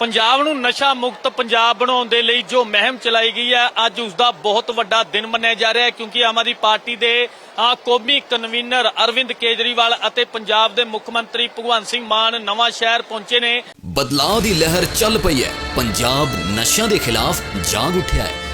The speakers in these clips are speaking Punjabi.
ਪੰਜਾਬ ਨੂੰ ਨਸ਼ਾ ਮੁਕਤ ਪੰਜਾਬ ਬਣਾਉਣ ਦੇ ਲਈ ਜੋ ਮਹਿਮ ਚਲਾਈ ਗਈ ਹੈ, ਅੱਜ ਉਸ ਦਾ ਬਹੁਤ ਵੱਡਾ ਦਿਨ ਮੰਨਿਆ ਜਾ ਰਿਹਾ ਹੈ, ਕਿਉਂਕਿ ਆਮ ਆਦਮੀ ਪਾਰਟੀ ਦੇ ਕੌਮੀ ਕਨਵੀਨਰ ਅਰਵਿੰਦ ਕੇਜਰੀਵਾਲ ਅਤੇ ਪੰਜਾਬ ਦੇ ਮੁੱਖ ਮੰਤਰੀ ਭਗਵੰਤ ਸਿੰਘ ਮਾਨ ਨਵਾਂ ਸ਼ਹਿਰ ਪਹੁੰਚੇ ਨੇ। ਬਦਲਾਅ ਦੀ ਲਹਿਰ ਚੱਲ ਪਈ ਹੈ। ਪੰਜਾਬ ਨਸ਼ਿਆਂ ਦੇ ਖਿਲਾਫ ਜਾਗ ਉੱਠਿਆ ਹੈ।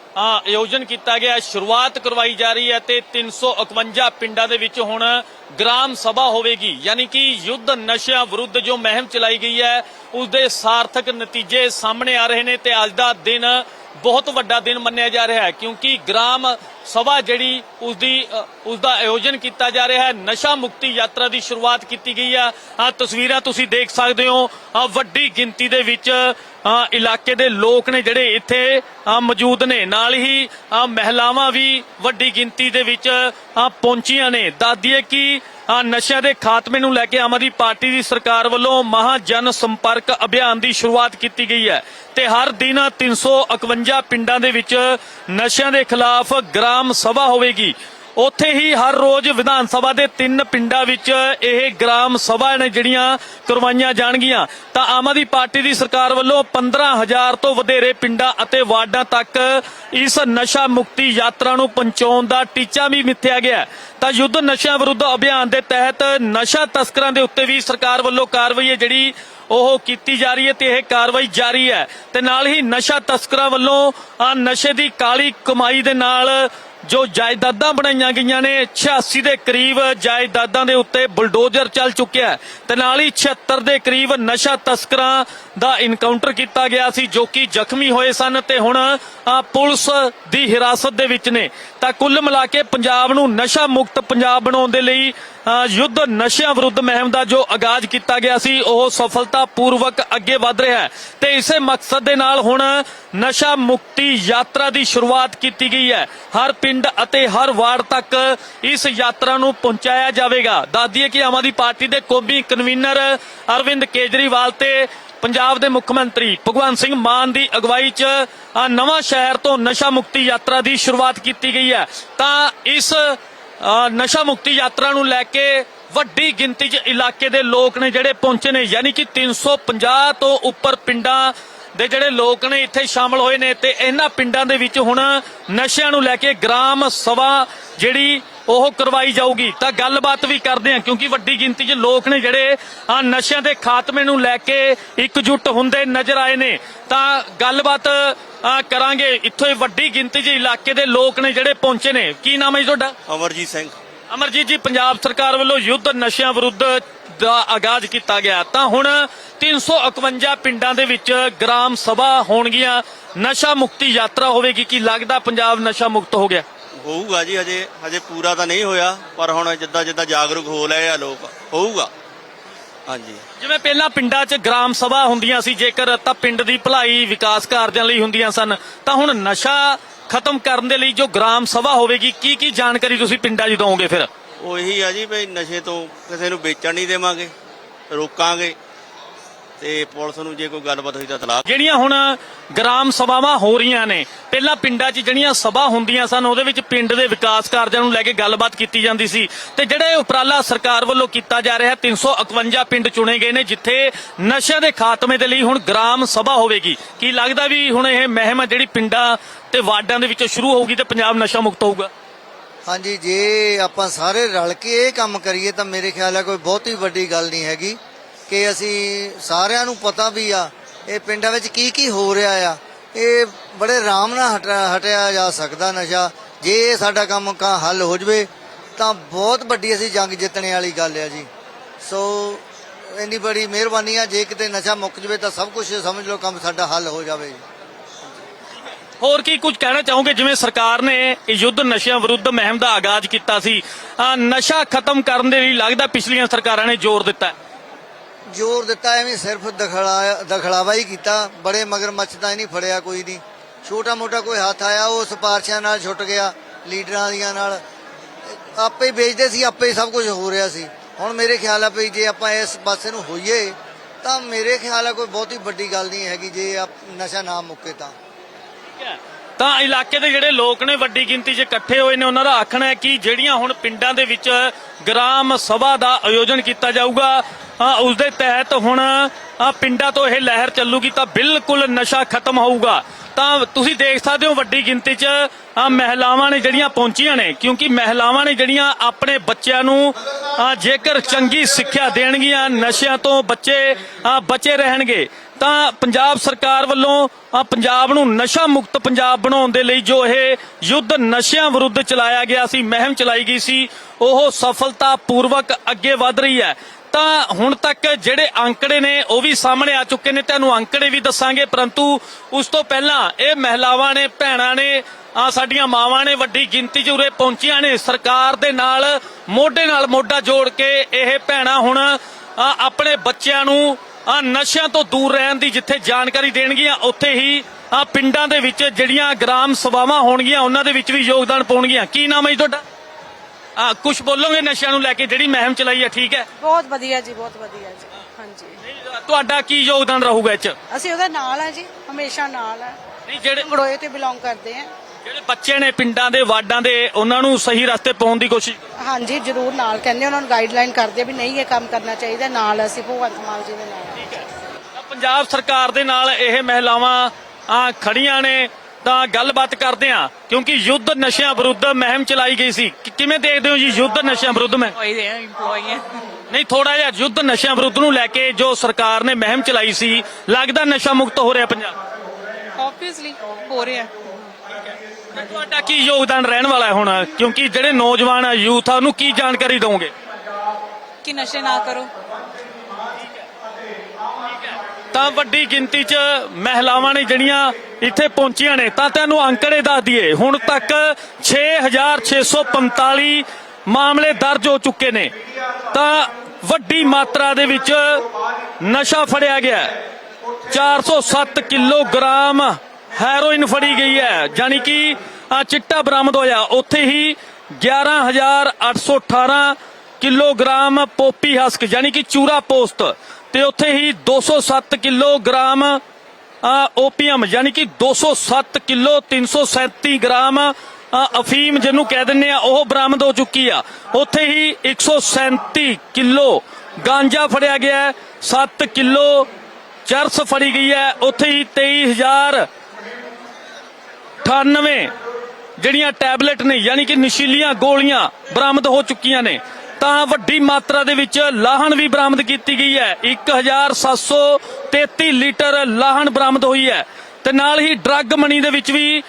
ਆਯੋਜਨ ਕੀਤਾ ਗਿਆ, ਸ਼ੁਰੂਆਤ ਕਰਵਾਈ ਜਾ ਰਹੀ ਹੈ ਤੇ 351 ਪਿੰਡਾਂ ਦੇ ਵਿੱਚ ਹੁਣ ਗ੍ਰਾਮ ਸਭਾ ਹੋਵੇਗੀ। ਯਾਨੀ ਕਿ ਯੁੱਧ ਨਸ਼ਿਆਂ ਵਿਰੁੱਧ ਜੋ ਮਹਿੰਮ ਚਲਾਈ ਗਈ ਹੈ ਉਸ ਦੇ ਸਾਰਥਕ ਨਤੀਜੇ ਸਾਹਮਣੇ ਆ ਰਹੇ ਨੇ ਤੇ ਅੱਜ ਦਾ ਦਿਨ ਬਹੁਤ ਵੱਡਾ ਦਿਨ ਮੰਨਿਆ ਜਾ ਰਿਹਾ ਹੈ, ਕਿਉਂਕਿ ਗ੍ਰਾਮ ਸਭਾ ਜਿਹੜੀ ਉਸ ਦੀ ਉਸ ਦਾ ਆਯੋਜਨ ਕੀਤਾ ਜਾ ਰਿਹਾ ਹੈ। ਨਸ਼ਾ ਮੁਕਤੀ ਯਾਤਰਾ ਦੀ ਸ਼ੁਰੂਆਤ ਕੀਤੀ ਗਈ ਹੈ। ਆ ਤਸਵੀਰਾਂ ਤੁਸੀਂ ਦੇਖ ਸਕਦੇ ਹੋ। ਵੱਡੀ ਗਿਣਤੀ ਦੇ ਵਿੱਚ ਇਲਾਕੇ ਦੇ ਲੋਕ ਨੇ ਜਿਹੜੇ ਇੱਥੇ ਮੌਜੂਦ ਨੇ। ਨਾਲ ਹੀ ਮਹਿਲਾਵਾਂ ਵੀ ਵੱਡੀ ਗਿਣਤੀ ਦੇ ਵਿੱਚ ਪਹੁੰਚੀਆਂ ਨੇ। ਦੱਸਦੀਏ ਕਿ ਨਸ਼ਿਆਂ ਦੇ ਖਾਤਮੇ ਨੂੰ ਲੈ ਕੇ ਆਮ ਆਦਮੀ ਪਾਰਟੀ ਦੀ ਸਰਕਾਰ ਵੱਲੋਂ ਮਹਾ ਜਨ ਸੰਪਰਕ ਅਭਿਆਨ ਦੀ ਸ਼ੁਰੂਆਤ ਕੀਤੀ ਗਈ ਹੈ ਤੇ ਹਰ ਦਿਨ 351 ਪਿੰਡਾਂ ਦੇ ਵਿੱਚ ਨਸ਼ਿਆਂ ਦੇ ਖਿਲਾਫ ਗ੍ਰਾਮ ਸਭਾ ਹੋਵੇਗੀ। ਉੱਥੇ ਹੀ ਹਰ ਰੋਜ਼ ਵਿਧਾਨ ਸਭਾ ਦੇ ਤਿੰਨ ਪਿੰਡਾਂ ਵਿੱਚ ਇਹ ਗ੍ਰਾਮ ਸਭਾ ਨੇ ਜਿਹੜੀਆਂ ਕਰਵਾਈਆਂ ਜਾਣਗੀਆਂ। ਤਾਂ ਆਮ ਆਦਮੀ ਪਾਰਟੀ ਦੀ ਸਰਕਾਰ ਵੱਲੋਂ 15000 ਤੋਂ ਵਧੇਰੇ ਪਿੰਡਾਂ ਅਤੇ ਵਾਰਡਾਂ ਤੱਕ ਇਸ ਨਸ਼ਾ ਮੁਕਤੀ ਯਾਤਰਾ ਨੂੰ ਪਹੁੰਚਾਉਣ ਦਾ ਟੀਚਾ ਵੀ ਮਿੱਥਿਆ ਗਿਆ ਤਾਂ ਯੁੱਧ ਨਸ਼ਿਆਂ ਵਿਰੁੱਧ ਅਭਿਆਨ ਦੇ ਤਹਿਤ ਨਸ਼ਾ ਤਸਕਰਾਂ ਦੇ ਉੱਤੇ ਵੀ ਸਰਕਾਰ ਵੱਲੋਂ ਕਾਰਵਾਈ ਹੈ ਜਿਹੜੀ ਉਹ ਕੀਤੀ ਜਾ ਰਹੀ ਹੈ ਤੇ ਇਹ ਕਾਰਵਾਈ ਜਾਰੀ ਹੈ। ਤੇ ਨਾਲ ਹੀ ਨਸ਼ਾ ਤਸਕਰਾਂ ਵੱਲੋਂ ਆ ਨਸ਼ੇ ਦੀ ਕਾਲੀ ਕਮਾਈ ਦੇ ਨਾਲ ਜੋ ਜਾਇਦਾਦਾਂ ਬਣਾਈਆਂ ਗਈਆਂ ਨੇ 86 ਦੇ ਕਰੀਬ ਜਾਇਦਾਦਾਂ ਦੇ ਉੱਤੇ ਬੁਲਡੋਜ਼ਰ ਚੱਲ ਚੁੱਕਿਆ ਤੇ ਨਾਲ ਹੀ 76 ਦੇ ਕਰੀਬ ਨਸ਼ਾ ਤਸਕਰਾਂ ਦਾ ਇਨਕਾਊਂਟਰ ਕੀਤਾ ਗਿਆ ਸੀ, ਜੋ ਕਿ ਜ਼ਖਮੀ ਹੋਏ ਸਨ ਤੇ ਹੁਣ ਪੁਲਿਸ ਦੀ ਹਿਰਾਸਤ ਦੇ ਵਿੱਚ ਨੇ। ਤਾਂ ਕੁੱਲ ਮਿਲਾ ਕੇ ਪੰਜਾਬ ਨੂੰ ਨਸ਼ਾ ਮੁਕਤ ਪੰਜਾਬ ਬਣਾਉਣ ਦੇ ਲਈ ਯੁੱਧ ਨਸ਼ਿਆਂ ਵਿਰੁੱਧ ਮੁਹਿੰਮ ਦਾ ਜੋ ਆਗਾਜ਼ ਕੀਤਾ ਗਿਆ ਸੀ, ਉਹ ਸਫਲਤਾ ਪੂਰਵਕ ਅੱਗੇ ਵਧ ਰਿਹਾ ਹੈ। ਤੇ ਇਸੇ ਮਕਸਦ ਦੇ ਨਾਲ ਹੁਣ ਨਸ਼ਾ ਮੁਕਤੀ ਯਾਤਰਾ ਦੀ ਸ਼ੁਰੂਆਤ ਕੀਤੀ ਗਈ ਹੈ। ਹਰ ਪਿੰਡ ਅਤੇ ਹਰ ਵਾਰਡ ਤੱਕ ਇਸ ਯਾਤਰਾ ਨੂੰ ਪਹੁੰਚਾਇਆ ਜਾਵੇਗਾ। ਦੱਸਦੀਏ ਕਿ ਆਮ ਆਦਮੀ ਪਾਰਟੀ ਦੇ ਕੌਮੀ ਕਨਵੀਨਰ ਅਰਵਿੰਦ ਕੇਜਰੀਵਾਲ ਤੇ ਪੰਜਾਬ ਦੇ ਮੁੱਖ ਮੰਤਰੀ ਭਗਵੰਤ ਸਿੰਘ ਮਾਨ ਦੀ ਅਗਵਾਈ 'ਚ ਨਵਾਂ ਸ਼ਹਿਰ ਤੋਂ ਨਸ਼ਾ ਮੁਕਤੀ ਯਾਤਰਾ ਦੀ ਸ਼ੁਰੂਆਤ ਕੀਤੀ ਗਈ ਹੈ। ਤਾਂ ਇਸ ਨਸ਼ਾ ਮੁਕਤੀ ਯਾਤਰਾ ਨੂੰ ਲੈ ਕੇ ਵੱਡੀ ਗਿਣਤੀ 'ਚ ਇਲਾਕੇ ਦੇ ਲੋਕ ਨੇ ਜਿਹੜੇ ਪਹੁੰਚੇ ਨੇ, ਯਾਨੀ ਕਿ 350 ਤੋਂ ਉੱਪਰ ਪਿੰਡਾਂ ਦੇ ਜਿਹੜੇ ਲੋਕ ਨੇ ਇੱਥੇ ਸ਼ਾਮਲ ਹੋਏ ਨੇ ਤੇ ਇਹਨਾਂ ਪਿੰਡਾਂ ਦੇ ਵਿੱਚ ਹੁਣ ਨਸ਼ਿਆਂ ਨੂੰ ਲੈ ਕੇ ਗ੍ਰਾਮ ਸਭਾ ਜਿਹੜੀ ਉਹ ਕਰਵਾਈ ਜਾਊਗੀ। ਤਾਂ ਗੱਲਬਾਤ ਵੀ ਕਰਦੇ ਆ ਕਿਉਂਕਿ ਵੱਡੀ ਗਿਣਤੀ 'ਚ ਲੋਕ ਨੇ ਜਿਹੜੇ ਆ ਨਸ਼ਿਆਂ ਦੇ ਖਾਤਮੇ ਨੂੰ ਲੈ ਕੇ ਇਕਜੁੱਟ ਹੁੰਦੇ ਨਜ਼ਰ ਆਏ ਨੇ। ਤਾਂ ਗੱਲਬਾਤ ਆ, ਕਰਾਂਗੇ। ਇੱਥੋਂ ਹੀ ਵੱਡੀ ਗਿਣਤੀ 'ਚ ਇਲਾਕੇ ਦੇ ਲੋਕ ਨੇ ਜਿਹੜੇ ਪਹੁੰਚੇ ਨੇ। ਕੀ ਨਾਮ ਹੈ ਜੀ ਤੁਹਾਡਾ? ਅਮਰਜੀਤ ਸਿੰਘ। ਅਮਰਜੀਤ ਜੀ ਪੰਜਾਬ ਸਰਕਾਰ ਵੱਲੋਂ ਯੁੱਧ ਨਸ਼ਿਆਂ ਵਿਰੁੱਧ ਦਾ ਆਗਾਜ਼ ਕੀਤਾ ਗਿਆ। ਤਾਂ ਹੁਣ 351 ਪਿੰਡਾਂ ਦੇ ਵਿੱਚ ਗ੍ਰਾਮ ਸਭਾ ਹੋਣਗੀਆਂ। ਨਸ਼ਾ ਮੁਕਤੀ ਯਾਤਰਾ ਹੋਵੇਗੀ। ਕੀ ਲੱਗਦਾ ਪੰਜਾਬ ਨਸ਼ਾ ਮੁਕਤ ਹੋ ਗਿਆ? ਹੋਊਗਾ ਜੀ ਹਜੇ ਹਜੇ ਪੂਰਾ ਤਾਂ ਨਹੀਂ ਹੋਇਆ ਪਰ ਹੁਣ ਜਿੱਦਾਂ ਜਿੱਦਾਂ ਜਾਗਰੂਕ ਹੋ ਲਏ ਆ ਲੋਕ ਹੋਊਗਾ। ਹਾਂਜੀ। ਜਿਵੇਂ ਪਹਿਲਾਂ ਪਿੰਡਾਂ 'ਚ ਗ੍ਰਾਮ ਸਭਾ ਹੁੰਦੀਆਂ ਸੀ ਜੇਕਰ ਤਾਂ ਪਿੰਡ ਦੀ ਭਲਾਈ ਵਿਕਾਸ ਕਾਰਜਾਂ ਲਈ ਹੁੰਦੀਆਂ ਸਨ ਤਾਂ ਹੁਣ ਨਸ਼ਾ ਖਤਮ ਕਰਨ ਦੇ ਲਈ ਜੋ ਗ੍ਰਾਮ ਸਭਾ ਹੋਵੇਗੀ ਕੀ ਕੀ ਜਾਣਕਾਰੀ ਤੁਸੀਂ ਪਿੰਡਾਂ 'ਚ ਦੋਗੇ ਫਿਰ? ਉਹ ਇਹੀ ਆ ਜੀ ਵੀ ਨਸ਼ੇ ਤੋਂ ਕਿਸੇ ਨੂੰ ਵੇਚਣ ਨਹੀਂ ਦੇਵਾਂਗੇ ਰੋਕਾਂਗੇ। ਤੇ ਪੁਲਿਸ ਨੂੰ ਜੇ ਕੋਈ ਗੱਲਬਾਤ ਹੋਈ ਤਾਂ ਤਲਾਕ। ਜਿਹੜੀਆਂ ਹੁਣ ਗ੍ਰਾਮ ਸਭਾਵਾਂ ਹੋ ਰਹੀਆਂ ਨੇ ਪਹਿਲਾਂ ਪਿੰਡਾਂ 'ਚ ਜਿਹੜੀਆਂ ਸਭਾ ਹੁੰਦੀਆਂ ਸਨ ਉਹਦੇ ਵਿੱਚ ਪਿੰਡ ਦੇ ਵਿਕਾਸ ਕਾਰਜਾਂ ਨੂੰ ਲੈ ਕੇ ਗੱਲਬਾਤ ਕੀਤੀ ਜਾਂਦੀ ਸੀ। ਤੇ ਜਿਹੜਾ ਇਹ ਉਪਰਾਲਾ ਸਰਕਾਰ ਵੱਲੋਂ ਕੀਤਾ ਜਾ ਰਿਹਾ 351 ਪਿੰਡ ਚੁਣੇ ਗਏ ਨੇ ਜਿੱਥੇ ਨਸ਼ਿਆਂ ਦੇ ਖਾਤਮੇ ਦੇ ਲਈ ਹੁਣ ਗ੍ਰਾਮ ਸਭਾ ਹੋਵੇਗੀ। ਕੀ ਲੱਗਦਾ ਵੀ ਹੁਣ ਇਹ ਮਹਿਮ ਜਿਹੜੀ ਪਿੰਡਾਂ ਤੇ ਵਾਰਡਾਂ ਦੇ ਵਿੱਚੋਂ ਸ਼ੁਰੂ ਹੋਊਗੀ ਤੇ ਪੰਜਾਬ ਨਸ਼ਾ ਮੁਕਤ ਹੋਊਗਾ? ਹਾਂਜੀ ਜੇ ਆਪਾਂ ਸਾਰੇ ਰਲ ਕੇ ਇਹ ਕੰਮ ਕਰੀਏ ਤਾਂ ਮੇਰੇ ਖਿਆਲ ਹੈ ਕੋਈ ਬਹੁਤੀ ਵੱਡੀ ਗੱਲ ਨਹੀਂ ਹੈਗੀ। ਕਿ ਅਸੀਂ ਸਾਰਿਆਂ ਨੂੰ ਪਤਾ ਵੀ ਆ, ਇਹ ਪਿੰਡਾਂ ਵਿੱਚ ਕੀ ਕੀ ਹੋ ਰਿਹਾ ਆ। ਇਹ ਬੜੇ ਆਰਾਮ ਨਾਲ ਹਟਾ- ਹਟਿਆ ਜਾ ਸਕਦਾ ਨਸ਼ਾ। ਜੇ ਸਾਡਾ ਕੰਮ ਕਾ ਹੱਲ ਹੋ ਜਵੇ, ਤਾਂ ਬਹੁਤ ਵੱਡੀ ਅਸੀਂ ਜੰਗ ਜਿੱਤਣੇ ਵਾਲੀ ਗੱਲ ਆ ਜੀ। ਸੋ, ਇੰਨੀ ਬੜੀ ਮਿਹਰਬਾਨੀ ਆ, ਜੇ ਕਿਤੇ ਨਸ਼ਾ ਮੁੱਕ ਜਵੇ, ਤਾਂ ਸਭ ਕੁਝ ਸਮਝ ਲਓ ਕੰਮ ਸਾਡਾ ਹੱਲ ਹੋ ਜਾਵੇ ਜੀ। ਹੋਰ ਕੀ ਕੁਝ ਕਹਿਣਾ ਚਾਹੋਗੇ? ਜਿਵੇਂ ਸਰਕਾਰ ਨੇ ਯੁੱਧ ਨਸ਼ਿਆਂ ਵਿਰੁੱਧ ਮੁਹਿੰਮ ਦਾ ਆਗਾਜ਼ ਕੀਤਾ ਸੀ। ਨਸ਼ਾ ਖਤਮ ਕਰਨ ਦੇ ਲਈ ਲੱਗਦਾ ਪਿਛਲੀਆਂ ਸਰਕਾਰਾਂ ਨੇ ਜ਼ੋਰ ਦਿੱਤਾ। ਜ਼ੋਰ ਦਿੱਤਾ, ਐਵੇਂ ਸਿਰਫ ਦਖਲਾ, ਦਖਲਾਵਾ ਹੀ ਕੀਤਾ। ਬੜੇ ਮਗਰ ਤਾਂ ਹੀ ਨਹੀਂ ਫੜਿਆ ਕੋਈ ਨਹੀਂ। ਛੋਟਾ ਮੋਟਾ ਕੋਈ ਹੱਥ ਆਇਆ, ਉਹ ਸਿਫਾਰਸ਼ਾਂ ਨਾਲ ਛੁੱਟ ਗਿਆ, ਲੀਡਰਾਂ ਦੀਆਂ ਨਾਲ। ਆਪੇ ਹੀ ਵੇਚਦੇ ਸੀ, ਆਪੇ ਹੀ ਸਭ ਕੁਝ ਹੋ ਰਿਹਾ ਸੀ। ਹੁਣ ਮੇਰੇ ਖਿਆਲ ਆ ਵੀ ਜੇ ਆਪਾਂ ਇਸ ਪਾਸੇ ਨੂੰ ਹੋਈਏ, ਤਾਂ ਮੇਰੇ ਖਿਆਲ ਆ ਕੋਈ ਬਹੁਤੀ ਵੱਡੀ ਗੱਲ ਨਹੀਂ ਹੈਗੀ, ਜੇ ਆਪ- ਨਸ਼ਾ ਨਾ ਮੁੱਕੇ ਤਾਂ। ਤਾਂ ਇਲਾਕੇ ਦੇ ਜਿਹੜੇ ਲੋਕ ਨੇ ਵੱਡੀ ਗਿਣਤੀ 'ਚ ਇਕੱਠੇ ਹੋਏ ਨੇ ਉਹਨਾਂ ਦਾ ਆਖਣਾ ਹੈ ਕਿ ਜਿਹੜੀਆਂ ਹੁਣ ਪਿੰਡਾਂ ਦੇ ਵਿੱਚ ਗ੍ਰਾਮ ਸਭਾ ਦਾ ਆਯੋਜਨ ਕੀਤਾ ਜਾਊਗਾ ਅ, ਉਸ ਦੇ ਤਹਿਤ ਹੁਣ ਪਿੰਡਾਂ ਤੋਂ ਇਹ ਲਹਿਰ ਚੱਲੂਗੀ ਤਾਂ ਬਿਲਕੁਲ ਨਸ਼ਾ ਖਤਮ ਹੋਊਗਾ। ਤਾਂ ਤੁਸੀਂ ਦੇਖ ਸਕਦੇ ਹੋ ਵੱਡੀ ਗਿਣਤੀ 'ਚ ਮਹਿਲਾਵਾਂ ਨੇ ਜਿਹੜੀਆਂ ਪਹੁੰਚੀਆਂ ਨੇ ਕਿਉਂਕਿ ਮਹਿਲਾਵਾਂ ਨੇ ਜਿਹੜੀਆਂ ਆਪਣੇ ਬੱਚਿਆਂ ਨੂੰ ਜੇਕਰ ਚੰਗੀ ਸਿੱਖਿਆ ਦੇਣਗੀਆਂ ਨਸ਼ਿਆਂ ਤੋਂ ਬੱਚੇ ਬਚੇ ਰਹਿਣਗੇ ਤਾਂ ਪੰਜਾਬ ਸਰਕਾਰ ਵੱਲੋਂ ਆ ਪੰਜਾਬ ਨੂੰ ਨਸ਼ਾ ਮੁਕਤ ਪੰਜਾਬ ਬਣਾਉਣ ਦੇ ਲਈ ਜੋ ਇਹ ਯੁੱਧ ਨਸ਼ਿਆਂ ਵਿਰੁੱਧ ਚਲਾਇਆ ਗਿਆ ਸੀ, ਮਹਿਮ ਚਲਾਈ ਗਈ ਸੀ, ਉਹ ਸਫਲਤਾ ਪੂਰਵਕ ਅੱਗੇ ਵਧ ਰਹੀ ਹੈ। ਤਾਂ ਹੁਣ ਤੱਕ ਜਿਹੜੇ ਅੰਕੜੇ ਨੇ, ਉਹ ਵੀ ਸਾਹਮਣੇ ਆ ਚੁੱਕੇ ਨੇ। ਤੁਹਾਨੂੰ ਅੰਕੜੇ ਵੀ ਦੱਸਾਂਗੇ, ਪਰੰਤੂ ਉਸ ਤੋਂ ਪਹਿਲਾਂ ਇਹ ਮਹਿਲਾਵਾਂ ਨੇ, ਭੈਣਾਂ ਨੇ ਆ ਸਾਡੀਆਂ ਮਾਵਾਂ ਨੇ ਵੱਡੀ ਗਿਣਤੀ 'ਚ ਉਰੇ ਪਹੁੰਚੀਆਂ ਨੇ। ਸਰਕਾਰ ਦੇ ਨਾਲ, ਮੋਢੇ ਨਾਲ ਮੋਢਾ ਜੋੜ ਕੇ ਇਹ ਭੈਣਾਂ ਹੁਣ ਆਪਣੇ ਬੱਚਿਆਂ ਨੂੰ ਆ ਨਸ਼ਿਆਂ ਤੋਂ ਦੂਰ ਰਹਿਣ ਦੀ ਜਿੱਥੇ ਜਾਣਕਾਰੀ ਦੇਣਗੀਆਂ ਉੱਥੇ ਹੀ ਆ ਪਿੰਡਾਂ ਦੇ ਵਿੱਚ ਜਿਹੜੀਆਂ ਗ੍ਰਾਮ ਸਭਾਵਾਂ ਹੋਣਗੀਆਂ ਉਹਨਾਂ ਦੇ ਵਿੱਚ ਵੀ ਯੋਗਦਾਨ ਪਾਉਣਗੀਆਂ। ਕੀ ਨਾਮ ਹੈ ਜੀ ਤੁਹਾਡਾ? ਆ ਕੁਝ ਬੋਲੋਗੇ ਨਸ਼ਿਆਂ ਨੂੰ ਲੈ ਕੇ ਜਿਹੜੀ ਮਹਿਮ ਚਲਾਈ ਹੈ ਠੀਕ ਹੈ? ਬਹੁਤ ਵਧੀਆ ਜੀ ਬਹੁਤ ਵਧੀਆ ਜੀ। ਹਾਂਜੀ। ਤੁਹਾਡਾ ਕੀ ਯੋਗਦਾਨ ਰਹੂਗਾ ਇਹ ਚ? ਅਸੀਂ ਉਹਦੇ ਨਾਲ ਆ ਜੀ ਹਮੇਸ਼ਾ ਨਾਲ ਆ ਨਹੀਂ ਜਿਹੜੇ ਗੜੋਏ ਤੇ ਬਿਲੋਂਗ ਕਰਦੇ ਆ ਜਿਹੜੇ ਬੱਚੇ ਨੇ ਪਿੰਡਾਂ ਦੇ ਵਾਰਡਾਂ ਦੇ ਉਹਨਾਂ ਨੂੰ ਸਹੀ ਰਸਤੇ ਪਾਉਣ ਦੀ ਕੋਸ਼ਿਸ਼ ਹਾਂਜੀ ਜ਼ਰੂਰ ਨਾਲ ਕਹਿੰਦੇ ਉਹਨਾਂ ਨੂੰ ਗਾਈਡਲਾਈਨ ਕਰਦੇ ਆ ਵੀ ਨਹੀਂ ਇਹ ਕੰਮ ਕਰਨਾ ਚਾਹੀਦਾ ਨਾਲ ਅਸੀਂ ਭਗਵੰਤ ਮਾਨ ਜੀ ਦੇ ਨਾਲ। ਪੰਜਾਬ ਸਰਕਾਰ ਦੇ ਨਾਲ ਇਹ ਮਹਿਲਾਵਾਂ ਆ ਖੜੀਆਂ ਨੇ ਤਾਂ ਗੱਲਬਾਤ ਕਰਦੇ ਆ ਕਿਉਂਕਿ ਯੁੱਧ ਨਸ਼ਿਆਂ ਵਿਰੁੱਧ ਮਹਿਮ ਚਲਾਈ ਗਈ ਸੀ। ਕਿ- ਕਿਵੇਂ ਦੇਖਦੇ ਹੋ ਜੀ ਯੁੱਧ ਨਸ਼ਿਆਂ ਵਿਰੁੱਧ ਮੈਂ ਨਹੀਂ ਥੋੜਾ ਜਿਹਾ ਯੁੱਧ ਨਸ਼ਿਆਂ ਵਿਰੁੱਧ ਨੂੰ ਲੈ ਕੇ ਜੋ ਸਰਕਾਰ ਨੇ ਮਹਿਮ ਚਲਾਈ ਸੀ ਲੱਗਦਾ ਨਸ਼ਾ ਮੁਕਤ ਹੋ ਰਿਹਾ ਪੰਜਾਬ। ਆਬਵੀਅਸਲੀ ਹੋ ਰਿਹਾ। ਤਾਂ ਤੁਹਾਡਾ ਕੀ ਯੋਗਦਾਨ ਰਹਿਣ ਵਾਲਾ ਹੈ ਹੁਣ? ਕਿਉਂਕਿ ਜਿਹੜੇ ਨੌਜਵਾਨ ਆ ਯੂਥ ਆ ਉਹਨੂੰ ਕੀ ਜਾਣਕਾਰੀ ਦਵੋਗੇ? ਕਿ ਨਸ਼ੇ ਨਾ ਕਰੋ। ਤਾਂ ਵੱਡੀ ਗਿਣਤੀ 'ਚ ਮਹਿਲਾਵਾਂ ਨੇ ਜਿਹੜੀਆਂ ਇੱਥੇ ਪਹੁੰਚੀਆਂ ਨੇ, ਤਾਂ ਤੁਹਾਨੂੰ ਅੰਕੜੇ ਦੱਸ ਦਈਏ, ਹੁਣ ਤੱਕ 6645 ਮਾਮਲੇ ਦਰਜ ਹੋ ਚੁੱਕੇ ਨੇ ਤਾਂ ਵੱਡੀ ਮਾਤਰਾ ਦੇ ਵਿੱਚ ਨਸ਼ਾ ਫੜਿਆ ਗਿਆ ਹੈ। 407 ਕਿਲੋਗ੍ਰਾਮ ਹੈਰੋਇਨ ਫੜੀ ਗਈ ਹੈ ਯਾਨੀ ਕਿ ਆ ਚਿੱਟਾ ਬਰਾਮਦ ਹੋਇਆ ਉੱਥੇ ਹੀ 11818 ਕਿਲੋਗ੍ਰਾਮ ਪੋਪੀ ਹਸਕ ਯਾਨੀ ਕਿ ਚੂਰਾ ਪੋਸਟ ਤੇ ਉੱਥੇ ਹੀ 207 ਕਿਲੋਗ੍ਰਾਮ ਆ, ਓਪੀਅਮ ਯਾਨੀ ਕਿ 207 ਕਿਲੋ 337 ਗ੍ਰਾਮ ਅਫੀਮ ਜਿਹਨੂੰ ਕਹਿ ਦਿੰਦੇ ਆ ਉਹ ਬਰਾਮਦ ਹੋ ਚੁੱਕੀ ਆ। ਉੱਥੇ ਹੀ 137 ਕਿਲੋ ਗਾਂਜਾ ਫੜਿਆ ਗਿਆ ਹੈ 7 ਕਿਲੋ ਚਰਸ ਫੜੀ ਗਈ ਹੈ ਉੱਥੇ ਹੀ 23000 98 ਜਿਹੜੀਆਂ ਟੈਬਲੇਟ ਨੇ ਯਾਨੀ ਕਿ ਨਸ਼ੀਲੀਆਂ ਗੋਲੀਆਂ ਬਰਾਮਦ ਹੋ ਚੁੱਕੀਆਂ ਨੇ। ਤਾਂ ਵੱਡੀ ਮਾਤਰਾ ਦੇ ਵਿੱਚ ਲਾਹਣ ਵੀ ਬਰਾਮਦ ਕੀਤੀ ਗਈ ਹੈ। 1733 ਲੀਟਰ ਲਾਹਣ ਬਰਾਮਦ ਹੋਈ ਹੈ ਤੇ ਨਾਲ ਹੀ ਡਰੱਗ ਮਨੀ ਦੇ ਵਿੱਚ ਵੀ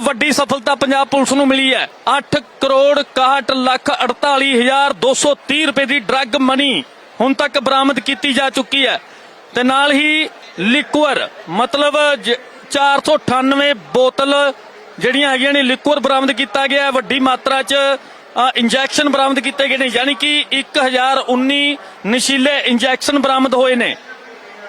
ਵੱਡੀ ਸਫਲਤਾ ਪੰਜਾਬ ਪੁਲਿਸ ਨੂੰ ਮਿਲੀ ਹੈ। 8 ਕਰੋੜ 61 ਲੱਖ 48230 ਰੁਪਏ ਦੀ ਡਰੱਗ ਮਨੀ ਹੁਣ ਤੱਕ ਬਰਾਮਦ ਕੀਤੀ ਜਾ ਚੁੱਕੀ ਹੈ। ਤੇ ਨਾਲ ਹੀ ਲਿਕਵਰ ਮਤਲਬ ਜ- 498 ਬੋਤਲ ਜਿਹੜੀਆਂ ਹੈਗੀਆਂ ਨੇ ਲਿਕਵਰ ਬਰਾਮਦ ਕੀਤਾ ਗਿਆ। ਵੱਡੀ ਮਾਤਰਾ 'ਚ ਇੰਜੈਕਸ਼ਨ ਬਰਾਮਦ ਕੀਤੇ ਗਏ ਨੇ, ਯਾਨੀ ਕਿ 1019 ਨਸ਼ੀਲੇ ਇੰਜੈਕਸ਼ਨ ਬਰਾਮਦ ਹੋਏ ਨੇ।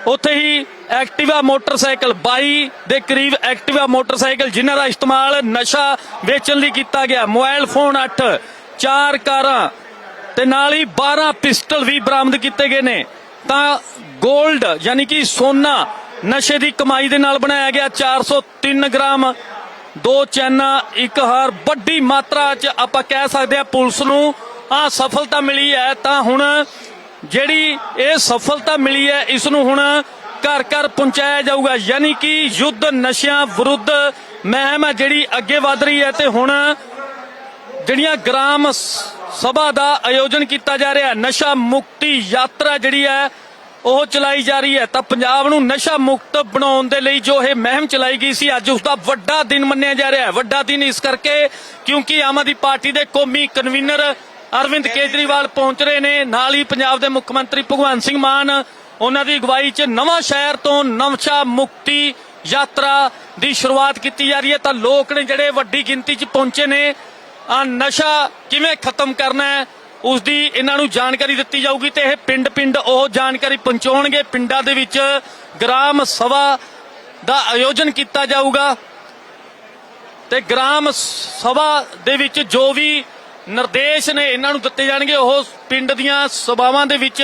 ਉੱਥੇ ਹੀ ਐਕਟਿਵਾ ਮੋਟਰਸਾਈਕਲ 22 ਦੇ ਕਰੀਬ ਐਕਟਿਵਾ ਮੋਟਰਸਾਈਕਲ, ਜਿਨ੍ਹਾਂ ਦਾ ਇਸਤੇਮਾਲ ਨਸ਼ਾ ਵੇਚਣ ਲਈ ਕੀਤਾ ਗਿਆ। ਮੋਬਾਈਲ ਫੋਨ 8 ਚਾਰ ਕਾਰਾਂ ਤੇ ਨਾਲ ਹੀ 12 ਪਿਸਟਲ ਵੀ ਬਰਾਮਦ ਕੀਤੇ ਗਏ ਨੇ। ਤਾਂ 골ਡ ਯਾਨੀ ਕਿ ਸੋਨਾ, ਨਸ਼ੇ ਦੀ ਕਮਾਈ ਦੇ ਨਾਲ ਬਣਾਇਆ ਗਿਆ 403 ਗ੍ਰਾਮ ਦੋ ਚੈਨਾ ਇੱਕ ਹਰ, ਵੱਡੀ ਮਾਤਰਾ 'ਚ ਆਪਾਂ ਕਹਿ ਸਕਦੇ ਆ ਪੁਲਿਸ ਨੂੰ ਆ ਸਫਲਤਾ ਮਿਲੀ ਹੈ। ਤਾਂ ਹੁਣ ਜਿਹੜੀ ਇਹ ਸਫਲਤਾ ਮਿਲੀ ਹੈ, ਇਸ ਨੂੰ ਹੁਣ ਘਰ ਘਰ ਪਹੁੰਚਾਇਆ ਜਾਊਗਾ। ਯਾਨੀ ਕਿ ਯੁੱਧ ਨਸ਼ਿਆਂ ਵਿਰੁੱਧ ਮਹਿਮ ਹੈ ਜਿਹੜੀ ਅੱਗੇ ਵਧ ਰਹੀ ਹੈ ਤੇ ਹੁਣ ਜਿਹੜੀਆਂ ਗ੍ਰਾਮ ਸਭਾ ਦਾ ਆਯੋਜਨ ਕੀਤਾ ਜਾ ਰਿਹਾ ਨਸ਼ਾ ਮੁਕਤੀ ਯਾਤਰਾ ਜਿਹੜੀ ਹੈ ਉਹ ਚਲਾਈ ਜਾ ਰਹੀ ਹੈ ਤਾਂ ਪੰਜਾਬ ਨੂੰ ਨਸ਼ਾ ਮੁਕਤ ਬਣਾਉਣ ਦੇ ਲਈ ਜੋ ਇਹ ਮਹਿਮ ਚਲਾਈ ਗਈ ਸੀ, ਅੱਜ ਉਸ ਦਾ ਵੱਡਾ ਦਿਨ ਮੰਨਿਆ ਜਾ ਰਿਹਾ ਹੈ। ਵੱਡਾ ਦਿਨ ਇਸ ਕਰਕੇ ਕਿਉਂਕਿ ਆਮ ਆਦਮੀ ਪਾਰਟੀ ਦੇ ਕੌਮੀ ਕਨਵੀਨਰ ਅਰਵਿੰਦ ਕੇਜਰੀਵਾਲ ਪਹੁੰਚ ਰਹੇ ਨੇ। ਨਾਲ ਹੀ ਪੰਜਾਬ ਦੇ ਮੁੱਖ ਮੰਤਰੀ ਭਗਵੰਤ ਸਿੰਘ ਮਾਨ, ਉਹਨਾਂ ਦੀ ਅਗਵਾਈ 'ਚ ਨਵਾਂ ਸ਼ਹਿਰ ਤੋਂ ਨਵਸ਼ਾ ਮੁਕਤੀ ਯਾਤਰਾ ਦੀ ਸ਼ੁਰੂਆਤ ਕੀਤੀ ਜਾ ਰਹੀ ਹੈ। ਤਾਂ ਲੋਕ ਨੇ ਜਿਹੜੇ ਵੱਡੀ ਗਿਣਤੀ 'ਚ ਪਹੁੰਚੇ ਨੇ ਆ ਨਸ਼ਾ ਕਿਵੇਂ ਖਤਮ ਕਰਨਾ ਹੈ? ਉਸ ਦੀ ਇਹਨਾਂ ਨੂੰ ਜਾਣਕਾਰੀ ਦਿੱਤੀ ਜਾਊਗੀ ਤੇ ਇਹ ਪਿੰਡ-ਪਿੰਡ ਉਹ ਜਾਣਕਾਰੀ ਪਹੁੰਚਾਉਣਗੇ। ਪਿੰਡਾਂ ਦੇ ਵਿੱਚ ਗ੍ਰਾਮ ਸਭਾ ਦਾ ਆਯੋਜਨ ਕੀਤਾ ਜਾਊਗਾ ਤੇ ਗ੍ਰਾਮ ਸਭਾ ਦੇ ਵਿੱਚ ਜੋ ਵੀ ਨਿਰਦੇਸ਼ ਨੇ ਇਹਨਾਂ ਨੂੰ ਦਿੱਤੇ ਜਾਣਗੇ, ਉਹ ਪਿੰਡ ਦੀਆਂ ਸਭਾਵਾਂ ਦੇ ਵਿੱਚ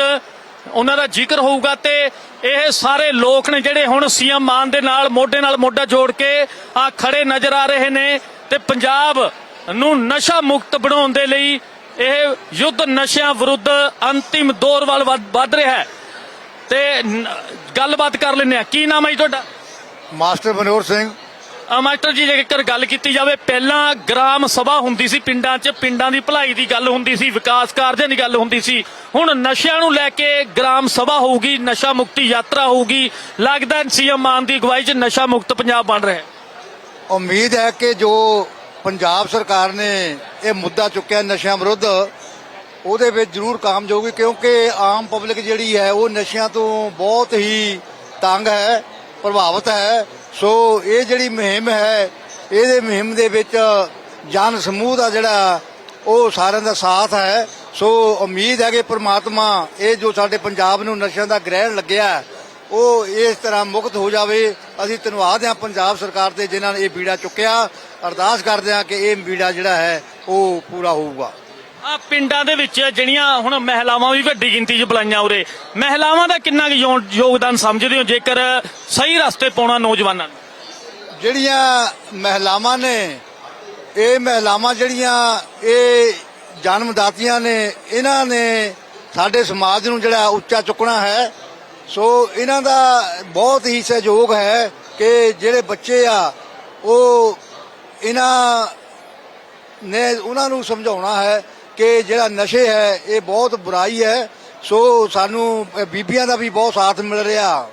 ਉਹਨਾਂ ਦਾ ਜ਼ਿਕਰ ਹੋਊਗਾ ਤੇ ਇਹ ਸਾਰੇ ਲੋਕ ਨੇ ਜਿਹੜੇ ਹੁਣ ਸੀਐਮ ਮਾਨ ਦੇ ਨਾਲ, ਮੋਢੇ ਨਾਲ ਮੋਢਾ ਜੋੜ ਕੇ ਆ ਖੜੇ ਨਜ਼ਰ ਆ ਰਹੇ ਨੇ ਤੇ ਪੰਜਾਬ ਨੂੰ ਨਸ਼ਾ ਮੁਕਤ ਬਣਾਉਣ ਦੇ ਲਈ ਇਹ ਯੁੱਧ ਨਸ਼ਿਆਂ ਵਿਰੁੱਧ ਅੰਤਿਮ ਦੌਰ ਵੱਲ ਵੱਧ ਰਿਹਾ ਹੈ। ਤੇ ਗੱਲਬਾਤ ਕਰ ਲੈਂਦੇ ਆ ਕੀ ਨਾਮ ਹੈ ਜੀ ਤੁਹਾਡਾ? ਮਾਸਟਰ ਮਨੋਹਰ ਸਿੰਘ। ਆ ਮਾਸਟਰ ਜੀ ਜੇਕਰ ਗੱਲ ਕੀਤੀ ਜਾਵੇ ਪਹਿਲਾਂ ਗ੍ਰਾਮ ਸਭਾ ਹੁੰਦੀ ਸੀ ਪਿੰਡਾਂ 'ਚ। ਪਿੰਡਾਂ ਦੀ ਭਲਾਈ ਦੀ ਗੱਲ ਹੁੰਦੀ ਸੀ ਵਿਕਾਸ ਕਾਰਜਾਂ ਦੀ ਗੱਲ ਹੁੰਦੀ ਸੀ। ਹੁਣ ਨਸ਼ਿਆਂ ਨੂੰ ਲੈ ਕੇ ਗ੍ਰਾਮ ਸਭਾ ਹੋਊਗੀ ਨਸ਼ਾ ਮੁਕਤੀ ਯਾਤਰਾ ਹੋਊਗੀ। ਲੱਗਦਾ ਸੀਐਮ ਮਾਨ ਦੀ ਅਗਵਾਈ 'ਚ ਨਸ਼ਾ ਮੁਕਤ ਪੰਜਾਬ ਬਣ ਰਿਹਾ ਉਮੀਦ ਹੈ ਕਿ ਜੋ ਪੰਜਾਬ ਸਰਕਾਰ ਨੇ ਇਹ ਮੁੱਦਾ ਚੁੱਕਿਆ ਨਸ਼ਿਆਂ ਵਿਰੁੱਧ। ਉਹਦੇ ਵਿੱਚ ਜ਼ਰੂਰ ਕਾਮਯੋਗੀ ਕਿਉਂਕਿ ਆਮ ਪਬਲਿਕ ਜਿਹੜੀ ਹੈ, ਉਹ ਨਸ਼ਿਆਂ ਤੋਂ ਬਹੁਤ ਹੀ ਤੰਗ ਹੈ, ਪ੍ਰਭਾਵਿਤ ਹੈ। ਸੋ ਇਹ ਜਿਹੜੀ ਮੁਹਿੰਮ ਹੈ, ਇਹਦੇ ਮੁਹਿੰਮ ਦੇ ਵਿੱਚ ਜਨ ਸਮੂਹ ਦਾ ਜਿਹੜਾ, ਉਹ ਸਾਰਿਆਂ ਦਾ ਸਾਥ ਹੈ। ਸੋ ਉਮੀਦ ਹੈ ਕਿ ਪ੍ਰਮਾਤਮਾ ਇਹ ਜੋ ਸਾਡੇ ਪੰਜਾਬ ਨੂੰ ਨਸ਼ਿਆਂ ਦਾ ਗ੍ਰਹਿਣ ਲੱਗਿਆ, ਉਹ ਇਸ ਤਰ੍ਹਾਂ ਮੁਕਤ ਹੋ ਜਾਵੇ। ਅਸੀਂ ਧੰਨਵਾਦ ਹਾਂ ਪੰਜਾਬ ਸਰਕਾਰ ਦੇ ਜਿਨ੍ਹਾਂ ਨੇ ਇਹ ਬੀੜਾ ਚੁੱਕਿਆ। ਅਰਦਾਸ ਕਰਦੇ ਹਾਂ ਕਿ ਇਹ ਬੀੜਾ ਜਿਹੜਾ ਹੈ ਉਹ ਪੂਰਾ ਹੋਊਗਾ। ਆ ਪਿੰਡਾਂ ਦੇ ਵਿੱਚ ਜਿਹੜੀਆਂ ਹੁਣ ਮਹਿਲਾਵਾਂ ਵੀ ਵੱਡੀ ਗਿਣਤੀ 'ਚ ਬੁਲਾਈਆਂ ਉਰੇ ਮਹਿਲਾਵਾਂ ਦਾ ਕਿੰਨਾ ਕੁ ਯੋਗਦਾਨ ਸਮਝਦੇ ਹੋ ਜੇਕਰ ਸਹੀ ਰਸਤੇ ਪਾਉਣਾ ਨੌਜਵਾਨਾਂ ਨੂੰ? ਜਿਹੜੀਆਂ ਮਹਿਲਾਵਾਂ ਨੇ ਇਹ ਮਹਿਲਾਵਾਂ ਜਿਹੜੀਆਂ ਇਹ ਜਨਮਦਾਤੀਆਂ ਨੇ ਇਹਨਾਂ ਨੇ ਸਾਡੇ ਸਮਾਜ ਨੂੰ ਜਿਹੜਾ ਉੱਚਾ ਚੁੱਕਣਾ ਹੈ। ਸੋ ਇਹਨਾਂ ਦਾ ਬਹੁਤ ਹੀ ਸਹਿਯੋਗ ਹੈ ਕਿ ਜਿਹੜੇ ਬੱਚੇ ਆ ਉਹ ਇਹਨਾਂ ਨੇ ਉਹਨਾਂ ਨੂੰ ਸਮਝਾਉਣਾ ਹੈ ਕਿ ਜਿਹੜਾ ਨਸ਼ੇ ਹੈ, ਇਹ ਬਹੁਤ ਬੁਰਾਈ ਹੈ। ਸੋ ਸਾਨੂੰ ਬੀਬੀਆਂ ਦਾ ਵੀ ਬਹੁਤ ਸਾਥ ਮਿਲ ਰਿਹਾ।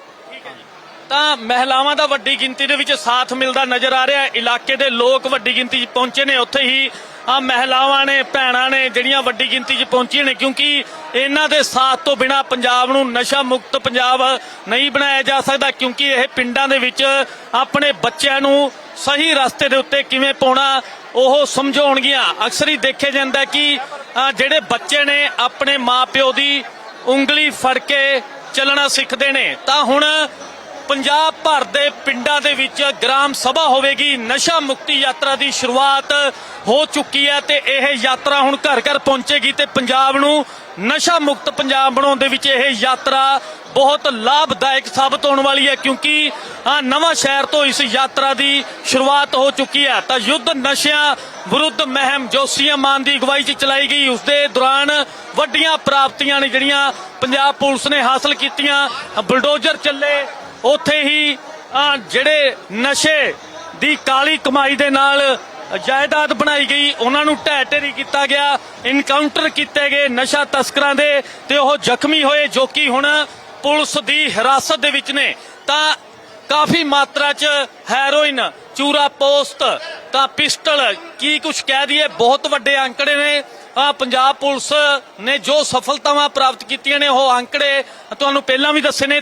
ਤਾਂ ਮਹਿਲਾਵਾਂ ਦਾ ਵੱਡੀ ਗਿਣਤੀ ਦੇ ਵਿੱਚ ਸਾਥ ਮਿਲਦਾ ਨਜ਼ਰ ਆ ਰਿਹਾ। ਇਲਾਕੇ ਦੇ ਲੋਕ ਵੱਡੀ ਗਿਣਤੀ 'ਚ ਪਹੁੰਚੇ ਨੇ। ਉੱਥੇ ਹੀ ਆ ਮਹਿਲਾਵਾਂ ਨੇ, ਭੈਣਾਂ ਨੇ ਜਿਹੜੀਆਂ ਵੱਡੀ ਗਿਣਤੀ 'ਚ ਪਹੁੰਚੀਆਂ ਨੇ, ਕਿਉਂਕਿ ਇਹਨਾਂ ਦੇ ਸਾਥ ਤੋਂ ਬਿਨਾ ਪੰਜਾਬ ਨੂੰ ਨਸ਼ਾ ਮੁਕਤ ਪੰਜਾਬ ਨਹੀਂ ਬਣਾਇਆ ਜਾ ਸਕਦਾ, ਕਿਉਂਕਿ ਇਹ ਪਿੰਡਾਂ ਦੇ ਵਿੱਚ ਆਪਣੇ ਬੱਚਿਆਂ ਨੂੰ ਸਹੀ ਰਸਤੇ ਦੇ ਉੱਤੇ ਕਿਵੇਂ ਪਾਉਣਾ, ਉਹ ਸਮਝਾਉਣਗੀਆਂ। ਅਕਸਰ ਹੀ ਦੇਖਿਆ ਜਾਂਦਾ ਕਿ ਜਿਹੜੇ ਬੱਚੇ ਨੇ ਆਪਣੇ ਮਾਪਿਓ ਦੀ ਉਂਗਲੀ ਫੜ ਕੇ ਚੱਲਣਾ ਸਿੱਖਦੇ ਨੇ। ਤਾਂ ਹੁਣ ਪੰਜਾਬ ਭਰ ਦੇ ਪਿੰਡਾਂ ਦੇ ਵਿੱਚ ਗ੍ਰਾਮ ਸਭਾ ਹੋਵੇਗੀ। ਨਸ਼ਾ ਮੁਕਤੀ ਯਾਤਰਾ ਦੀ ਸ਼ੁਰੂਆਤ ਹੋ ਚੁੱਕੀ ਹੈ ਤੇ ਇਹ ਯਾਤਰਾ ਹੁਣ ਘਰ ਘਰ ਪਹੁੰਚੇਗੀ ਤੇ ਪੰਜਾਬ ਨੂੰ ਨਸ਼ਾ ਮੁਕਤ ਪੰਜਾਬ ਬਣਾਉਣ ਦੇ ਵਿੱਚ ਇਹ ਯਾਤਰਾ ਬਹੁਤ ਲਾਭਦਾਇਕ ਸਾਬਤ ਹੋਣ ਵਾਲੀ ਹੈ ਕਿਉਂਕਿ ਆ ਨਵਾਂ ਸ਼ਹਿਰ ਤੋਂ ਇਸ ਯਾਤਰਾ ਦੀ ਸ਼ੁਰੂਆਤ ਹੋ ਚੁੱਕੀ ਹੈ। ਤਾਂ ਯੁੱਧ ਨਸ਼ਿਆਂ ਵਿਰੁੱਧ ਮਹਿਮ ਜੋ ਮਾਨ ਦੀ ਅਗਵਾਈ 'ਚ ਚਲਾਈ ਗਈ। ਉਸ ਦੇ ਦੌਰਾਨ ਵੱਡੀਆਂ ਪ੍ਰਾਪਤੀਆਂ ਨੇ ਜਿਹੜੀਆਂ ਪੰਜਾਬ ਪੁਲਿਸ ਨੇ ਹਾਸਲ ਕੀਤੀਆਂ। ਬਲਡੋਜ਼ਰ ਚੱਲੇ ਉੱਥੇ ਹੀ ਆ ਜਿਹੜੇ ਨਸ਼ੇ ਦੀ ਕਾਲੀ ਕਮਾਈ ਦੇ ਨਾਲ ਜਾਇਦਾਦ ਬਣਾਈ ਗਈ, ਉਹਨਾਂ ਨੂੰ ਢਹਿ ਢੇਰੀ ਕੀਤਾ ਗਿਆ ਇਨਕਾਊਂਟਰ ਕੀਤੇ ਗਏ ਨਸ਼ਾ ਤਸਕਰਾਂ ਦੇ ਤੇ ਉਹ ਜ਼ਖਮੀ ਹੋਏ, ਜੋ ਕਿ ਹੁਣ ਪੁਲਿਸ ਦੀ ਹਿਰਾਸਤ ਦੇ ਵਿੱਚ ਨੇ। ਤਾਂ ਕਾਫੀ ਮਾਤਰਾ 'ਚ ਹੈਰੋਇਨ, ਚੂਰਾ ਪੋਸਟ ਤਾਂ ਪਿਸਟਲ, ਕੀ ਕੁਝ ਕਹਿ ਦਈਏ, ਬਹੁਤ ਵੱਡੇ ਅੰਕੜੇ ਨੇ। ਆ ਪੰਜਾਬ ਪੁਲਿਸ ਨੇ ਜੋ ਸਫਲਤਾਵਾਂ ਪ੍ਰਾਪਤ ਕੀਤੀਆਂ ਨੇ, ਉਹ ਅੰਕੜੇ ਤੁਹਾਨੂੰ ਪਹਿਲਾਂ ਵੀ ਦੱਸੇ ਨੇ